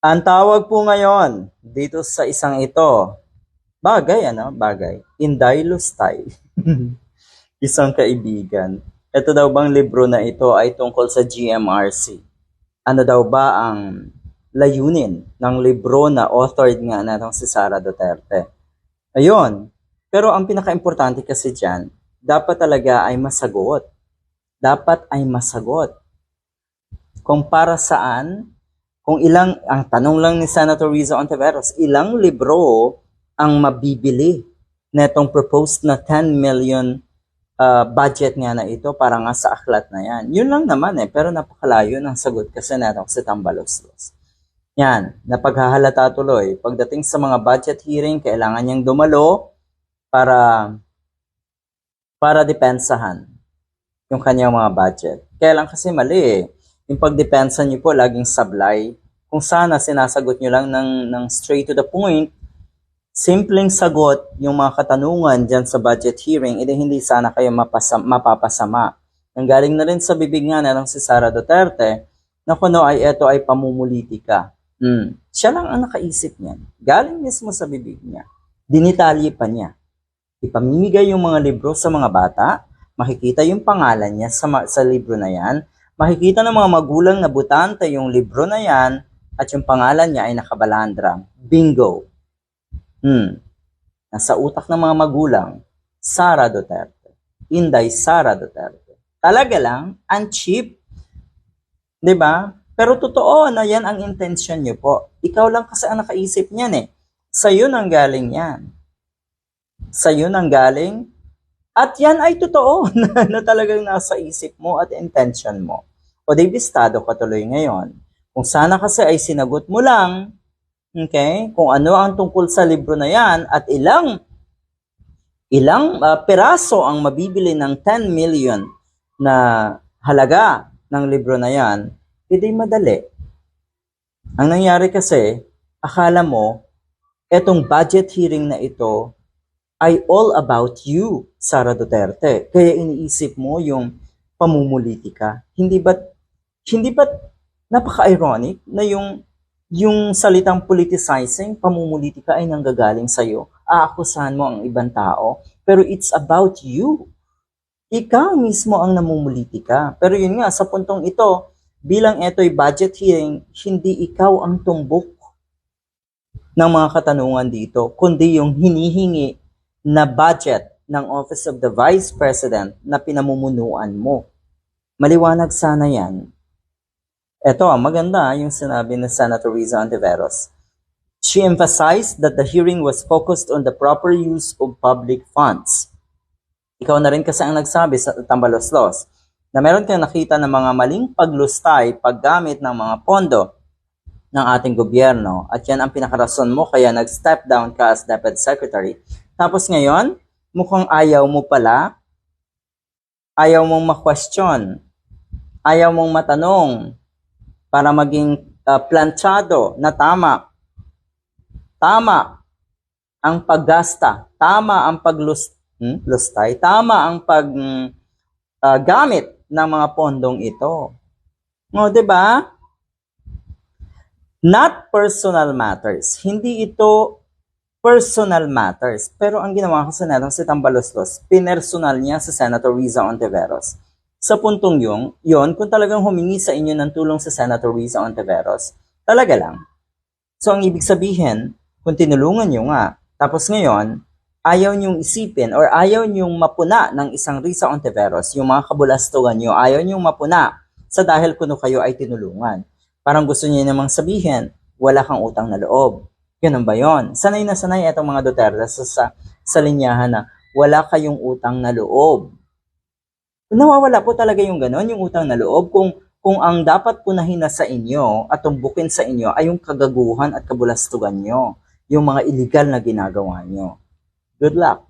Ang tawag po ngayon dito sa isang ito, bagay ano, bagay, Indailo style. isang kaibigan. Ito daw bang libro na ito ay tungkol sa GMRC? Ano daw ba ang layunin ng libro na authored nga natong si Sara Duterte? Ayun. Pero ang pinaka-importante kasi dyan, dapat talaga ay masagot. Dapat ay masagot. Kung para saan, kung ilang, ang tanong lang ni Senator Rizzo Ontiveros, ilang libro ang mabibili netong proposed na 10 million uh, budget nga na ito para nga sa aklat na yan. Yun lang naman eh, pero napakalayo ng sagot kasi netong si Tambaloslos. Yan, napaghahalata tuloy. Pagdating sa mga budget hearing, kailangan niyang dumalo para para depensahan yung kanyang mga budget. Kaya lang kasi mali eh. Yung pagdepensa niyo po laging sablay. Kung sana sinasagot niyo lang ng, ng straight to the point, simpleng sagot yung mga katanungan dyan sa budget hearing, edi hindi sana kayo mapasa, mapapasama. Ang galing na rin sa bibig nga na lang si Sara Duterte, na kuno ay ito ay pamumulitika. Hmm. Siya lang ang nakaisip niyan. Galing mismo sa bibig niya. Dinitalye pa niya. Ipamimigay yung mga libro sa mga bata, makikita yung pangalan niya sa, sa libro na yan, makikita ng mga magulang na butante yung libro na yan, at yung pangalan niya ay nakabalandra. Bingo! Hmm. Nasa utak ng mga magulang, Sara Duterte. Inday Sara Duterte. Talaga lang, ang cheap. ba? Pero totoo na yan ang intention niyo po. Ikaw lang kasi ang nakaisip niyan eh. Sa iyo nang galing yan. Sa iyo nang galing. At yan ay totoo na, na talagang nasa isip mo at intention mo. O di bistado ka tuloy ngayon. Kung sana kasi ay sinagot mo lang, okay, kung ano ang tungkol sa libro na yan at ilang ilang uh, peraso ang mabibili ng 10 million na halaga ng libro na yan, hindi madali. Ang nangyari kasi, akala mo, etong budget hearing na ito ay all about you, Sara Duterte. Kaya iniisip mo yung pamumulitika. Hindi ba hindi ba napaka-ironic na yung yung salitang politicizing, pamumulitika ay nanggagaling sa iyo. Aakusahan mo ang ibang tao, pero it's about you. Ikaw mismo ang namumulitika. Pero yun nga, sa puntong ito, bilang ito'y budget hearing, hindi ikaw ang tumbok ng mga katanungan dito, kundi yung hinihingi na budget ng Office of the Vice President na pinamumunuan mo. Maliwanag sana yan. Ito, maganda yung sinabi ni Senator Riza Antiveros. She emphasized that the hearing was focused on the proper use of public funds. Ikaw na rin kasi ang nagsabi sa Tambaloslos na meron kang nakita ng mga maling paglustay paggamit ng mga pondo ng ating gobyerno at yan ang pinakarason mo kaya nag-step down ka as Deputy Secretary. Tapos ngayon, mukhang ayaw mo pala, ayaw mong ma-question, ayaw mong matanong, para maging uh, planchado na tama. Tama ang paggasta, tama ang paglust hmm? tama ang pag uh, gamit ng mga pondong ito. O, 'di ba? Not personal matters. Hindi ito personal matters. Pero ang ginawa ko sa netong si Tambaloslos, pinersonal niya sa Senator Riza Ontiveros sa puntong yung, yon kung talagang humingi sa inyo ng tulong sa Senator Risa Ontiveros, talaga lang. So, ang ibig sabihin, kung tinulungan nyo nga, tapos ngayon, ayaw nyong isipin or ayaw nyong mapuna ng isang Risa Ontiveros, yung mga kabulastugan nyo, ayaw nyong mapuna sa dahil kuno kayo ay tinulungan. Parang gusto niyo namang sabihin, wala kang utang na loob. Ganun ba yon? Sanay na sanay itong mga Duterte sa, sa, sa linyahan na wala kayong utang na loob nawawala po talaga yung gano'n, yung utang na loob. Kung, kung ang dapat punahin na sa inyo at tumbukin sa inyo ay yung kagaguhan at kabulastugan nyo, yung mga illegal na ginagawa nyo. Good luck.